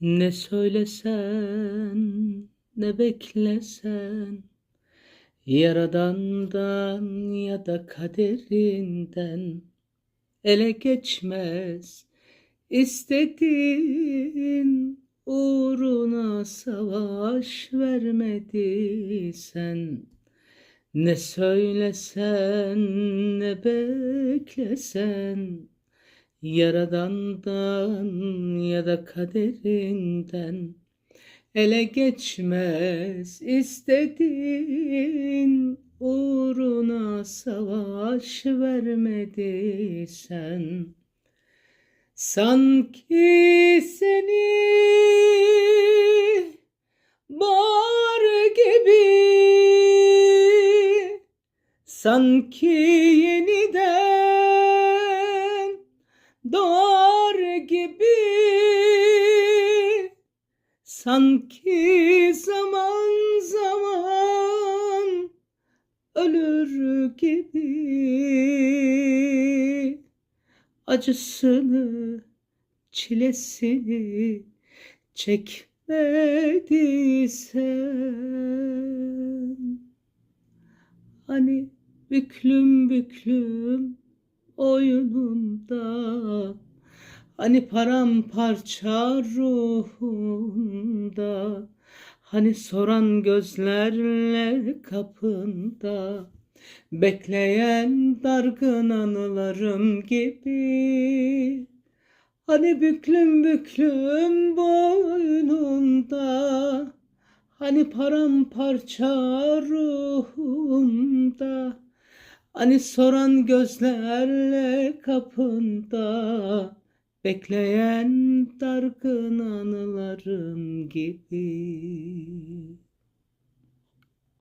Ne söylesen ne beklesen Yaradandan ya da kaderinden ele geçmez. İstediğin uğruna savaş vermediysen ne söylesen ne beklesen Yaradandan ya da kaderinden. Ele geçmez istediğin uğruna savaş vermediysen. Sanki seni bar gibi sanki yeniden sanki zaman zaman ölür gibi. Acısını çilesini çekmediysen hani büklüm büklüm oyununda Hani paramparça ruhunda Hani soran gözlerle kapında Bekleyen dargın anılarım gibi. Hani büklüm büklüm boynunda Hani paramparça ruhumda Hani soran gözlerle kapında Bekleyen dargın anılarım gibi.